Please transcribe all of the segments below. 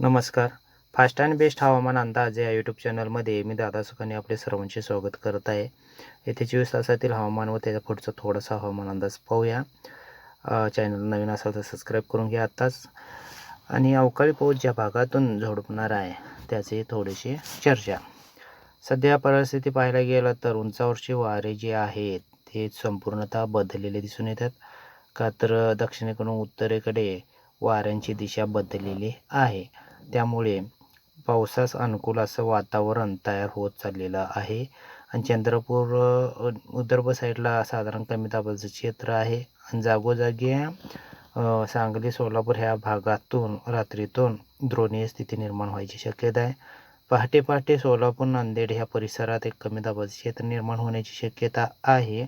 नमस्कार. Fast and best हवामान अंदाज या यूट्यूब चॅनलमध्ये मी दादा सुखाने आपले सर्वांचे स्वागत करत आहे. येथे चोवीस तासातील हवामान व त्याच्या पुढचा थोडासा हवामान अंदाज पाहूया. चॅनल नवीन असाल तर सबस्क्राईब करून घ्या आत्ताच. आणि अवकाळी पाऊस ज्या भागातून झोडपणार आहे त्याची थोडीशी चर्चा. सध्या परिस्थिती पाहायला गेलं तर उंचावरचे वारे जे आहेत ते संपूर्णतः बदललेले दिसून येतात. का तर दक्षिणेकडून उत्तरेकडे वाऱ्यांची दिशा बदललेली आहे. त्यामुळे पावसास अनुकूल असं वातावरण तयार होत चाललेलं आहे. आणि चंद्रपूर अ, विदर्भ साईडला साधारण कमी दाबाचं क्षेत्र आहे. आणि जागोजागी सांगली सोलापूर ह्या भागातून रात्रीतून द्रोणीय स्थिती निर्माण व्हायची शक्यता आहे. पहाटे पहाटे सोलापूर नांदेड ह्या परिसरात एक कमी दाबाचं क्षेत्र निर्माण होण्याची शक्यता आहे.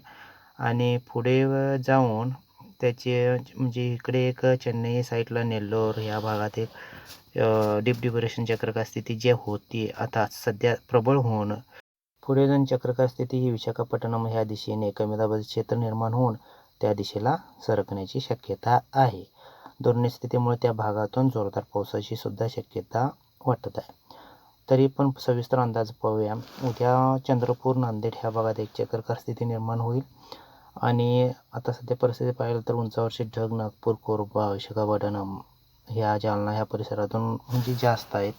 आणि पुढे जाऊन त्याचे म्हणजे इकडे एक चेन्नई साईडला नेल्लोर ह्या भागात एक डीप डिप्रेशन चक्रका स्थिती जे होती आता सध्या प्रबळ होऊन पुढे जाऊन चक्रका स्थिती ही विशाखापट्टणम ह्या दिशेने कमी दाबाचे क्षेत्र निर्माण होऊन त्या दिशेला सरकण्याची शक्यता आहे. दोन्ही स्थितीमुळे त्या भागातून जोरदार पावसाची सुद्धा शक्यता वाटत आहे. तरी पण सविस्तर अंदाज पाहूया. उद्या चंद्रपूर नांदेड ह्या भागात एक चक्रकार स्थिती निर्माण होईल. आणि आता सध्या परिस्थिती पाहिलं तर उंचावरचे ढग नागपूर कोरबा विशाखापट्टणम ह्या जालना ह्या परिसरातून म्हणजे जास्त आहेत.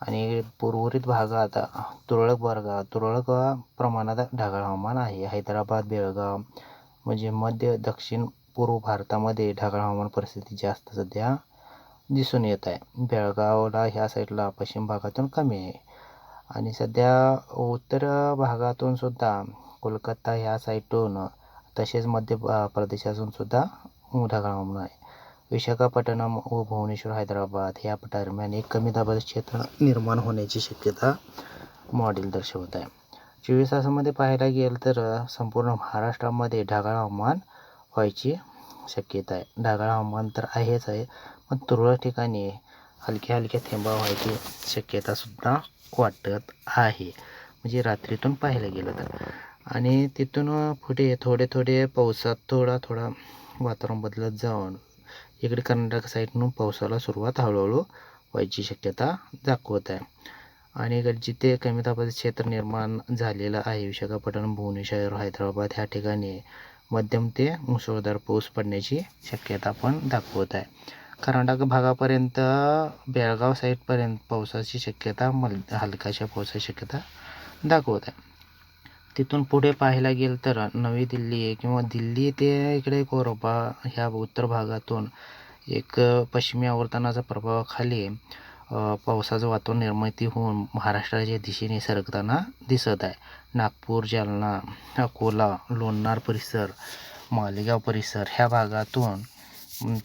आणि उर्वरित भागात तुरळक वर्गात तुरळक प्रमाणात ढगाळ हवामान आहे. हैदराबाद बेळगाव म्हणजे मध्य दक्षिण पूर्व भारतामध्ये ढगाळ हवामान परिस्थिती जास्त सध्या दिसून येत आहे. बेळगावला ह्या साईडला पश्चिम भागातून कमी आहे. आणि सध्या उत्तर भागातून सुद्धा कोलकाता ह्या साईडून तसेच मध्य प्रदेशातून सुद्धा ढगाळ हवामान आहे. विशाखापट्टणम व भुवनेश्वर हैदराबाद ह्या दरम्यान एक कमी दाबाचे क्षेत्र निर्माण होण्याची शक्यता मॉडेल दर्शवत आहे. चोवीस तासामध्ये पाहायला गेलं तर संपूर्ण महाराष्ट्रामध्ये ढगाळ हवामान व्हायची शक्यता आहे. ढगाळ हवामान तर आहेच आहे पण तुरळक ठिकाणी हलक्या हलक्या थेंबा व्हायची शक्यतासुद्धा वाटत आहे. म्हणजे रात्रीतून पाहायला गेलं तर. आणि तिथून पुढे थोडे थोडे पावसात थोडा थोडा वातावरण बदलत जाऊन इकडे कर्नाटक साईडनं पावसाला सुरुवात हळूहळू व्हायची शक्यता दाखवत आहे. आणि इकडे जिथे कमी दाबाचे क्षेत्र निर्माण झालेलं आहे विशाखापट्टणम भुवनेश्वर हैदराबाद ह्या ठिकाणी मध्यम ते मुसळधार पाऊस पडण्याची शक्यता पण दाखवत आहे. कर्नाटक भागापर्यंत बेळगाव साईडपर्यंत पावसाची शक्यता मल हलकाशा पावसाची शक्यता दाखवत आहे. तिथून पुढे पाहायला गेलं तर नवी दिल्ली आहे किंवा दिल्ली ते इकडे कोरोबा ह्या उत्तर भागातून एक पश्चिमी आवर्तनाचा प्रभावाखाली पावसाचं वातावरण निर्मिती होऊन महाराष्ट्राच्या दिशेने सरकताना दिसत आहे. नागपूर जालना अकोला लोणार परिसर मालेगाव परिसर ह्या भागातून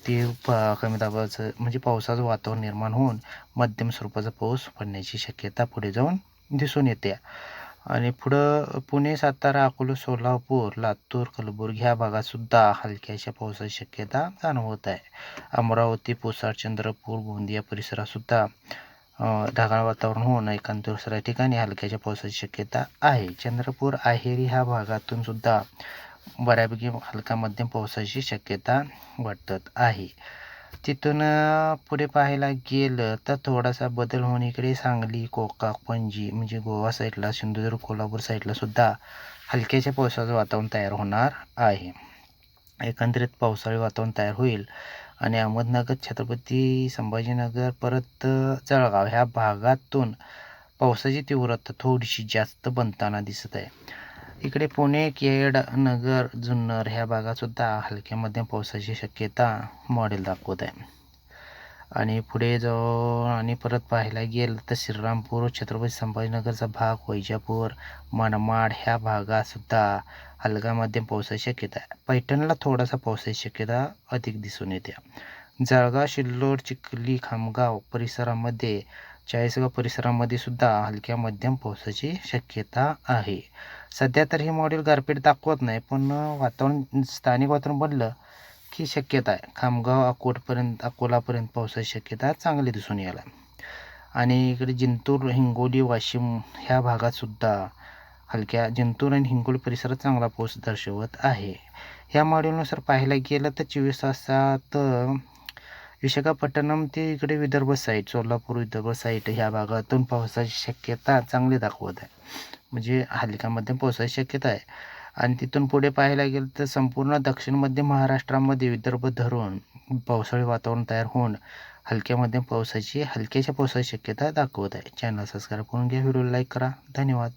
ते प कमी दाबाचं म्हणजे पावसाचं वातावरण निर्माण होऊन मध्यम स्वरूपाचा पाऊस पडण्याची शक्यता पुढे जाऊन दिसून येते. आणि पुढं पुणे सातारा अकोला सोलापूर लातूर कलबुर्गी ह्या भागातसुद्धा हलक्याशा पावसाची शक्यता जाणवत आहे. अमरावती पुसाड चंद्रपूर गोंदिया परिसरातसुद्धा ढगाळ वातावरण होऊन एकांत दुसऱ्या ठिकाणी हलक्याच्या पावसाची शक्यता आहे. चंद्रपूर आहेरी ह्या भागातून सुद्धा बऱ्यापैकी हलका मध्यम पावसाची शक्यता वाटत आहे. तिथून पुढे पाहायला गेलं तर थोडासा बदल होऊन इकडे सांगली कोका पणजी म्हणजे गोवा साईडला सिंधुदुर्ग कोल्हापूर साईडला सुद्धा हलक्याच्या पावसाचं वातावरण तयार होणार आहे. एकंदरीत पावसाळी वातावरण तयार होईल आणि अहमदनगर छत्रपती संभाजीनगर परत जळगाव ह्या भागातून पावसाची तीव्रता थोडीशी जास्त बनताना दिसत आहे. इकडे पुणे केड नगर जुन्नर ह्या भागातसुद्धा हलक्या मध्यम पावसाची शक्यता मॉडेल दाखवत आहे. आणि पुढे जो आणि परत पाहायला गेलं तर श्रीरामपूर छत्रपती संभाजीनगरचा भाग वैजापूर मनमाड ह्या भागातसुद्धा हलका मध्यम पावसाची शक्यता आहे. पैठणला थोडासा पावसाची शक्यता अधिक दिसून येते. जळगाव शिल्लोड चिखली खामगाव परिसरामध्ये चाळीसगाव परिसरामध्ये सुद्धा हलक्या मध्यम पावसाची शक्यता आहे. सध्या तर हे मॉडेल गारपीट दाखवत नाही पण वातावरण स्थानिक वातावरण बनलं की शक्यता आहे. खामगाव अकोटपर्यंत अकोलापर्यंत पावसाची शक्यता चांगली दिसून यायला. आणि इकडे जिंतूर हिंगोली वाशिम ह्या भागातसुद्धा हलक्या जिंतूर आणि हिंगोली परिसरात चांगला पाऊस दर्शवत आहे. ह्या मॉडेलनुसार पाहायला गेलं तर चोवीस तासात विशाखापट्टणम ते इकडे विदर्भ साईड सोलापूर विदर्भ साईड ह्या भागातून पावसाची शक्यता चांगली दाखवत आहे. म्हणजे हलक्या मध्यम पावसाची शक्यता आहे. आणि तिथून पुढे पाहायला गेलं तर संपूर्ण दक्षिण मध्य महाराष्ट्रामध्ये विदर्भ धरून पावसाळी वातावरण तयार होऊन हलक्या मध्यम पावसाची हलक्याच्या पावसाची शक्यता दाखवत आहे. चॅनल सबस्क्राईब करून घ्या व्हिडिओ लाईक करा. धन्यवाद.